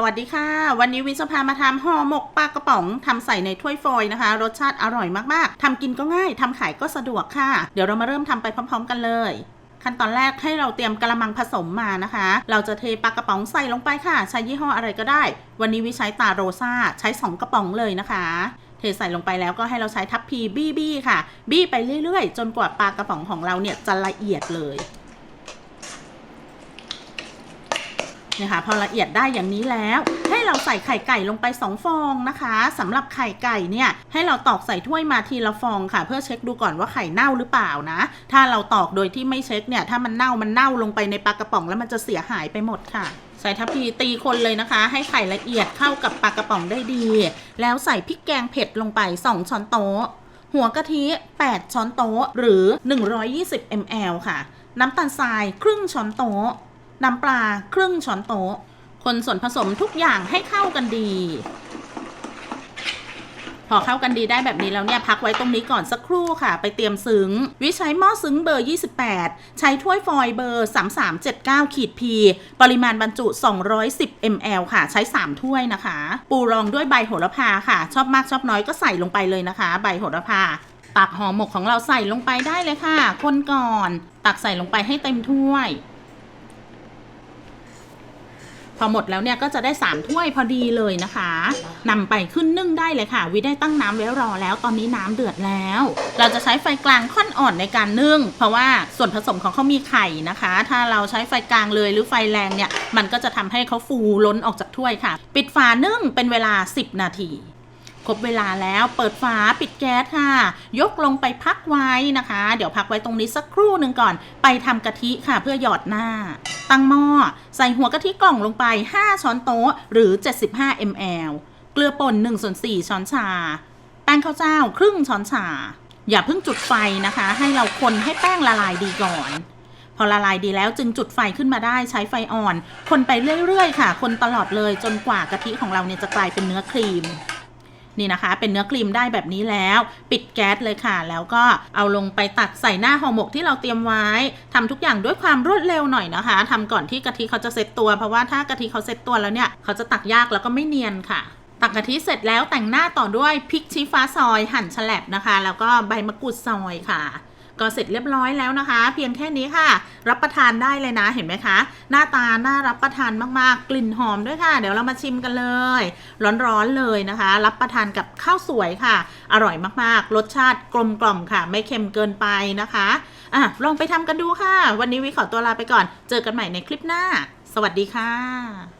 สวัสดีค่ะ วันนี้วิจะพามาทำห่อหมกปลากระป๋องทำใส่ในถ้วยฟอยล์นะคะ รสชาติอร่อยมากๆทำกินก็ง่ายทำขายก็สะดวกค่ะ เดี๋ยวเรามาเริ่มทำไปพร้อม ๆ กันเลย ขั้นตอนแรกให้เราเตรียมกระมังผสมมานะคะ เราจะเทปลากระป๋องใส่ลงไปค่ะ ใช้ยี่ห้ออะไรก็ได้ วันนี้วิใช้ตาโรซาใช้ 2 กระป๋องเลยนะคะเทใส่ลงไปแล้วก็ให้เราใช้ทัพพีบี้บี้ค่ะ บี้ไปเรื่อยๆ จนกว่าปลากระป๋องของเราเนี่ยจะละเอียดเลย เนี่ยค่ะพอละเอียดได้อย่างนี้แล้ว ให้เราใส่ไข่ไก่ลงไป 2 ฟองนะคะสำหรับไข่ไก่เนี่ยให้เราตอกใส่ถ้วยมาทีละฟองค่ะ เพื่อเช็คดูก่อนว่าไข่เน่าหรือเปล่านะ ถ้าเราตอกโดยที่ไม่เช็คเนี่ยถ้ามันเน่ามันเน่าลงไปในปลากระป๋องแล้วมันจะเสียหายไปหมดค่ะใส่ทัพพีตีคนเลยนะคะ ให้ไข่ละเอียดเข้ากับปลากระป๋องได้ดี แล้วใส่พริกแกงเผ็ดลงไป 2 ช้อนโต๊ะ หัวกะทิ 8 ช้อนโต๊ะ หรือ 120 ml ค่ะ น้ำตาลทรายครึ่งช้อนโต๊ะ น้ำปลาครึ่งช้อนโต๊ะ คนส่วนผสมทุกอย่างให้เข้ากันดี พอเข้ากันดีได้แบบนี้แล้วเนี่ยพักไว้ตรงนี้ก่อนสักครู่ค่ะ ไปเตรียมซึ้ง วิใช้หม้อซึ้งเบอร์ 28 ใช้ถ้วยฟอยล์เบอร์ 3379ขีดพีปริมาณบรรจุ 210 ml ค่ะ ใช้ 3 ถ้วยนะคะ ปูรองด้วยใบโหระพาค่ะ ชอบมากชอบน้อยก็ใส่ลงไปเลยนะคะ ใบโหระพาตักห่อหมกของเราใส่ลงไปได้เลยค่ะ คนก่อน ตักใส่ลงไปให้เต็มถ้วย พอหมดแล้วเนี่ยก็จะได้ 3 ถ้วยพอดีเลยนะคะนำไปขึ้นนึ่งได้เลยค่ะ วิได้ตั้งน้ำไว้รอแล้วตอนนี้น้ำเดือดแล้ว เราจะใช้ไฟกลางค่อนอ่อนในการนึ่ง เพราะว่าส่วนผสมของเขามีไข่นะคะ ถ้าเราใช้ไฟกลางเลยหรือไฟแรงเนี่ยมันก็จะทำให้เขาฟูล้นออกจากถ้วยค่ะ ปิดฝานึ่งเป็นเวลา 10 นาที ครบเวลาแล้วเปิดฝาปิดแก๊สค่ะ ยกลงไปพักไว้นะคะ เดี๋ยวพักไว้ตรงนี้สักครู่หนึ่งก่อน ไปทำกะทิค่ะเพื่อหยอดหน้า ตั้งหม้อใส่หัวกะทิกล่องลงไป 5 ช้อนโต๊ะหรือ 75 ml เกลือป่น1ส่วน4ช้อนชา แป้งข้าวเจ้าครึ่งช้อนชา อย่าเพิ่งจุดไฟนะคะ ให้เราคนให้แป้งละลายดีก่อนพอละลายดีแล้วจึงจุดไฟขึ้นมาได้ใช้ไฟอ่อน คนไปเรื่อยๆ ค่ะ คนตลอดเลยจนกว่ากะทิของเราเนี่ยจะกลายเป็นเนื้อครีม นี่นะคะ เป็นเนื้อครีมได้แบบนี้แล้ว ปิดแก๊สเลยค่ะ แล้วก็เอาลงไปตักใส่หน้าห่อหมกที่เราเตรียมไว้ทำทุกอย่างด้วยความรวดเร็วหน่อยนะคะทำก่อนที่กะทิเขาจะเซ็ตตัวเพราะว่าถ้ากะทิเขาเซ็ตตัวแล้วเนี่ยเขาจะตักยากแล้วก็ไม่เนียนค่ะตักกะทิเสร็จแล้วแต่งหน้าต่อด้วยพริกชี้ฟ้าซอยหั่นฉลับนะคะ แล้วก็ใบมะกรูดซอยค่ะ ก็เสร็จเรียบร้อยแล้วนะคะ เพียงแค่นี้ค่ะ รับประทานได้เลยนะเห็นไหมคะ หน้าตาน่ารับประทานมากๆ กลิ่นหอมด้วยค่ะ เดี๋ยวเรามาชิมกันเลย ร้อนๆเลยนะคะ รับประทานกับข้าวสวยค่ะ อร่อยมากๆ รสชาติกลมกล่อมค่ะ ไม่เค็มเกินไปนะคะอะลองไปทำกันดูค่ะ วันนี้วิขอตัวลาไปก่อน เจอกันใหม่ในคลิปหน้า สวัสดีค่ะ